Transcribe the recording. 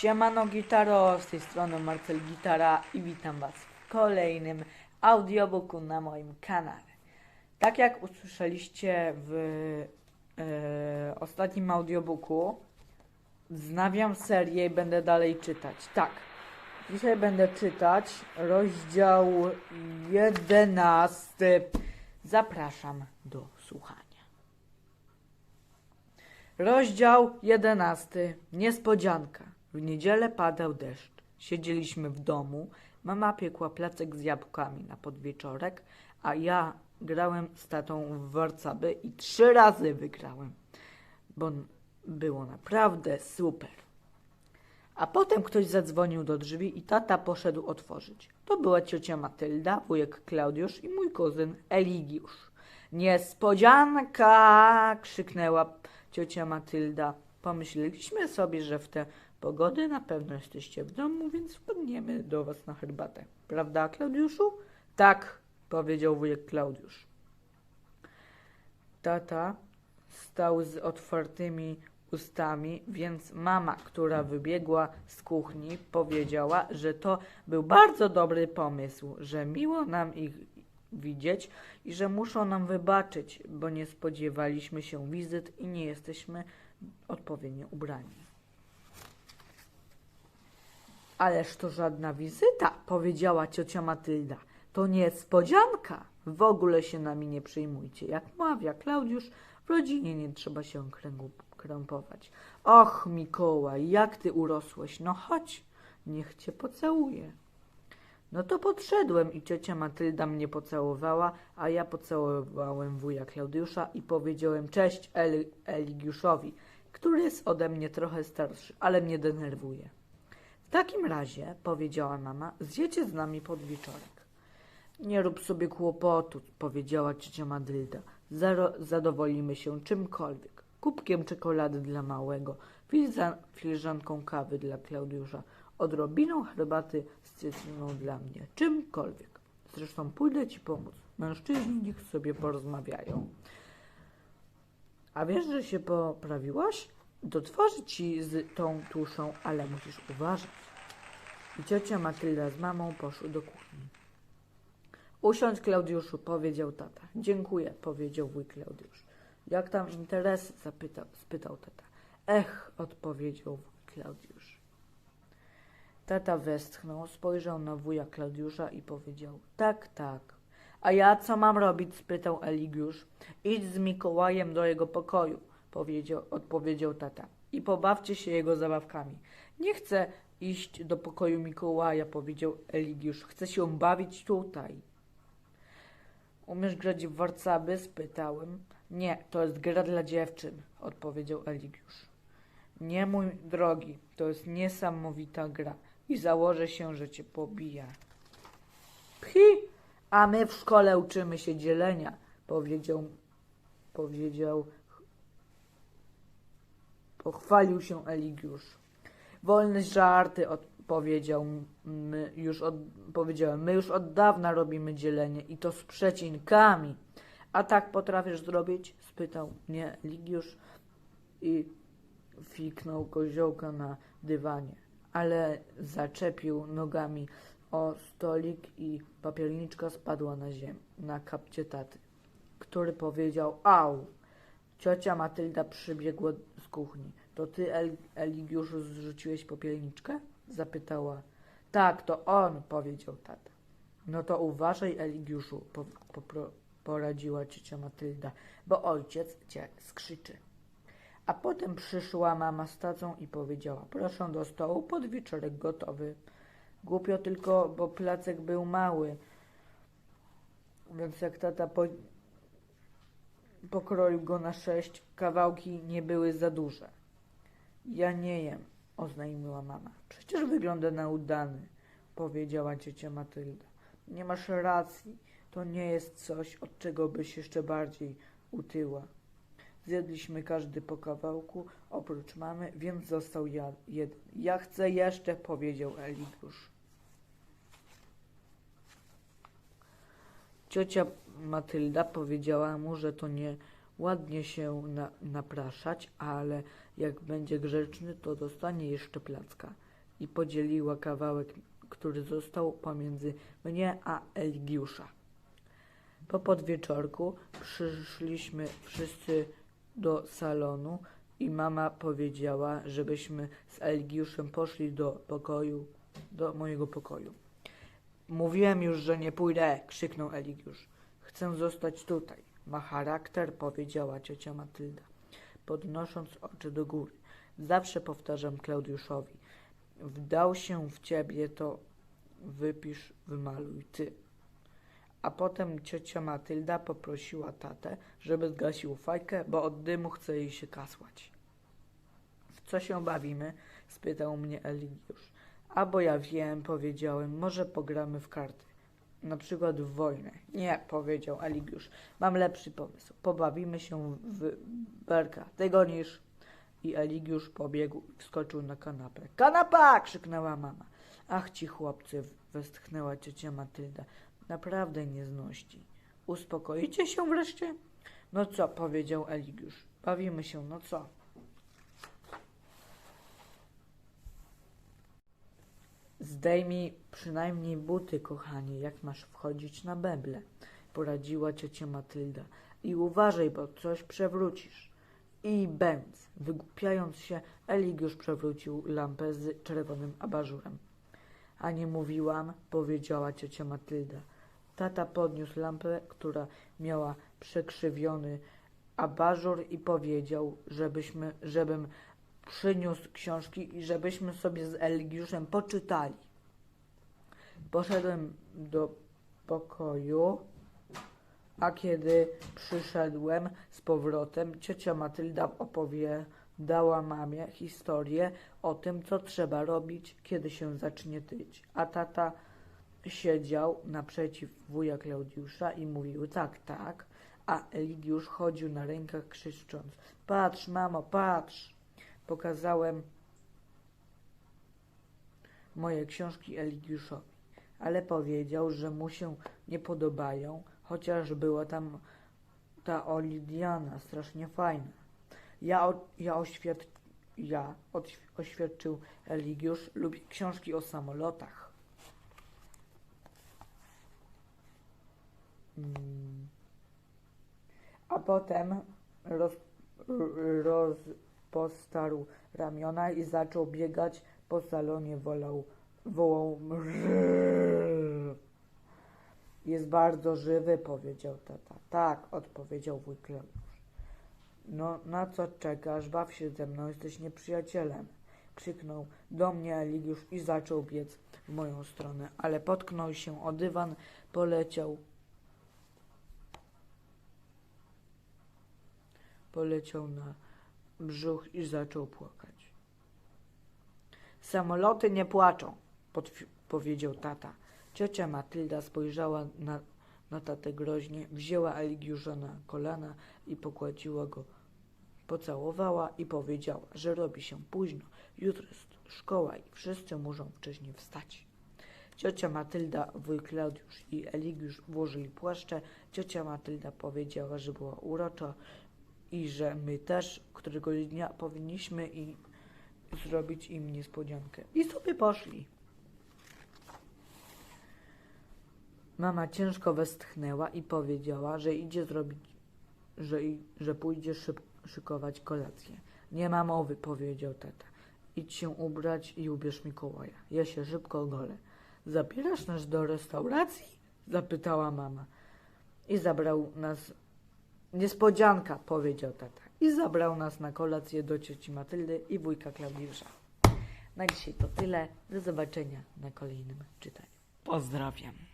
Siemano Gitaro, z tej strony Marcel Gitara i witam Was w kolejnym audiobooku na moim kanale. Tak jak usłyszeliście w e, ostatnim audiobooku, wznawiam serię i będę dalej czytać. Tak, dzisiaj będę czytać rozdział 11. Zapraszam do słuchania. Rozdział 11. Niespodzianka. W niedzielę padał deszcz. Siedzieliśmy w domu. Mama piekła placek z jabłkami na podwieczorek, a ja grałem z tatą w warcaby i trzy razy wygrałem, bo było naprawdę super. A potem ktoś zadzwonił do drzwi i tata poszedł otworzyć. To była ciocia Matylda, wujek Klaudiusz i mój kuzyn Eligiusz. Niespodzianka! krzyknęła ciocia Matylda. Pomyśleliśmy sobie, że w tę pogodę na pewno jesteście w domu, więc wpadniemy do was na herbatę. Prawda, Klaudiuszu? Tak, powiedział wujek Klaudiusz. Tata stał z otwartymi ustami, więc mama, która wybiegła z kuchni, powiedziała, że to był bardzo dobry pomysł, że miło nam ich widzieć i że muszą nam wybaczyć, bo nie spodziewaliśmy się wizyt i nie jesteśmy odpowiednio ubrani. Ależ to żadna wizyta, powiedziała ciocia Matylda. To niespodzianka. W ogóle się nami nie przejmujcie. Jak mawia Klaudiusz, w rodzinie nie trzeba się kręgu, krępować. Och, Mikołaj, jak ty urosłeś. No chodź, niech cię pocałuję. No to podszedłem i ciocia Matylda mnie pocałowała, a ja pocałowałem wuja Klaudiusza i powiedziałem cześć Eli, Eligiuszowi, który jest ode mnie trochę starszy, ale mnie denerwuje. W takim razie, powiedziała mama, zjecie z nami pod wieczorek. Nie rób sobie kłopotu, powiedziała ciocia Matylda. Zaro, zadowolimy się czymkolwiek. Kubkiem czekolady dla małego, filiżanką kawy dla Klaudiusza, odrobiną herbaty z cytryną dla mnie, czymkolwiek. Zresztą pójdę ci pomóc. Mężczyźni niech sobie porozmawiają. A wiesz, że się poprawiłaś? Dotworzy ci z tą tuszą, ale musisz uważać. I ciocia Matylda z mamą poszły do kuchni. Usiądź, Klaudiuszu, powiedział tata. Dziękuję, powiedział wuj Klaudiusz. Jak tam interesy? zapytał, spytał tata. Ech, odpowiedział wuj Klaudiusz. Tata westchnął, spojrzał na wuja Klaudiusza i powiedział: Tak, tak. A ja co mam robić? spytał Eligiusz. Idź z Mikołajem do jego pokoju, powiedział, odpowiedział tata. I pobawcie się jego zabawkami. Nie chcę iść do pokoju Mikołaja, powiedział Eligiusz. Chcę się bawić tutaj. Umiesz grać w warcaby? spytałem. Nie, to jest gra dla dziewczyn, odpowiedział Eligiusz. Nie, mój drogi, to jest niesamowita gra i założę się, że cię pobija. Pchi, a my w szkole uczymy się dzielenia, powiedział, powiedział, pochwalił się Eligiusz. Wolne żarty, odpowiedział, my już od, powiedziałem, my już od dawna robimy dzielenie i to z przecinkami. A tak potrafisz zrobić? spytał mnie Ligiusz i fiknął koziołka na dywanie, ale zaczepił nogami o stolik i papierniczka spadła na ziemię, na kapcie taty, który powiedział au. Ciocia Matylda przybiegła kuchni. To ty, El Eligiuszu, zrzuciłeś popielniczkę? Zapytała. Tak, to on, powiedział tata. No to uważaj, Eligiuszu, po, popro- poradziła ciocia Matylda, bo ojciec cię skrzyczy. A potem przyszła mama z tacą i powiedziała, proszę do stołu, podwieczorek gotowy. Głupio tylko, bo placek był mały, więc jak tata po, pokroił go na sześć, kawałki nie były za duże. Ja nie jem, oznajmiła mama. Przecież wygląda na udany, powiedziała ciocia Matylda. Nie masz racji, to nie jest coś, od czego byś jeszcze bardziej utyła. Zjedliśmy każdy po kawałku, oprócz mamy, więc został ja, jeden. Ja chcę jeszcze, powiedział Eligiusz. Ciocia Matylda powiedziała mu, że to nie ładnie się na, napraszać, ale jak będzie grzeczny, to dostanie jeszcze placka. i podzieliła kawałek, który został pomiędzy mnie a Eligiusza. Po podwieczorku przyszliśmy wszyscy do salonu i mama powiedziała, żebyśmy z Eligiuszem poszli do pokoju, do mojego pokoju. Mówiłem już, że nie pójdę, krzyknął Eligiusz. Chcę zostać tutaj. Ma charakter, powiedziała ciocia Matylda, podnosząc oczy do góry. Zawsze powtarzam Klaudiuszowi. Wdał się w ciebie, to wypisz, wymaluj ty. A potem ciocia Matylda poprosiła tatę, żeby zgasił fajkę, bo od dymu chce jej się kasłać. W co się bawimy? spytał mnie Eligiusz. A bo ja wiem, powiedziałem, może pogramy w karty. Na przykład w wojnę. Nie, powiedział Eligiusz. Mam lepszy pomysł. Pobawimy się w berka. Tego niż. I Eligiusz pobiegł i wskoczył na kanapę. Kanapa! krzyknęła mama. Ach ci chłopcy, westchnęła ciocia Matylda. Naprawdę niezności. Uspokoicie się wreszcie? No co, powiedział Eligiusz. Bawimy się, no co? Zdejmij przynajmniej buty, kochanie, jak masz wchodzić na meble, poradziła ciocia Matylda. I uważaj, bo coś przewrócisz. I bęc, wygłupiając się, Eligiusz przewrócił lampę z czerwonym abażurem. A nie mówiłam, powiedziała ciocia Matylda. Tata podniósł lampę, która miała przekrzywiony abażur i powiedział, żebyśmy, żebym przyniósł książki i żebyśmy sobie z Eligiuszem poczytali. Poszedłem do pokoju, a kiedy przyszedłem z powrotem, ciocia Matylda opowiadała mamie historię o tym, co trzeba robić, kiedy się zacznie tyć. A tata siedział naprzeciw wuja Klaudiusza i mówił tak, tak, a Eligiusz chodził na rękach krzycząc patrz mamo, patrz. Pokazałem moje książki Eligiuszowi, ale powiedział, że mu się nie podobają, chociaż była tam ta Olidiana strasznie fajna. Ja, ja, oświad, ja oświadczył Eligiusz, lubi książki o samolotach. Mm. A potem roz, rozpostarł ramiona i zaczął biegać po salonie, wolał, wołał. Jest bardzo żywy, powiedział tata. Tak, odpowiedział wuj Klaudiusz. No, na co czekasz? Baw się ze mną, jesteś nieprzyjacielem. Krzyknął do mnie Eligiusz i zaczął biec w moją stronę, ale potknął się o dywan, poleciał. Poleciał na brzuch i zaczął płakać. Samoloty nie płaczą, powiedział tata. Ciocia Matylda spojrzała na, na tatę groźnie, wzięła Eligiusza na kolana i pogładziła go. Pocałowała i powiedziała, że robi się późno. Jutro jest szkoła i wszyscy muszą wcześniej wstać. Ciocia Matylda, wuj Klaudiusz i Eligiusz włożyli płaszcze. Ciocia Matylda powiedziała, że była urocza i że my też któregoś dnia powinniśmy i zrobić im niespodziankę. I sobie poszli. Mama ciężko westchnęła i powiedziała, że idzie zrobić, że, i, że pójdzie szyb, szykować kolację. Nie ma mowy, powiedział tata. Idź się ubrać i ubierz Mikołaja. Ja się szybko ogolę. Zabierasz nas do restauracji? Zapytała mama. I zabrał nas. Niespodzianka, powiedział tata. I zabrał nas na kolację do cioci Matyldy i wujka Klaudiusza. Na dzisiaj to tyle. Do zobaczenia na kolejnym czytaniu. Pozdrawiam.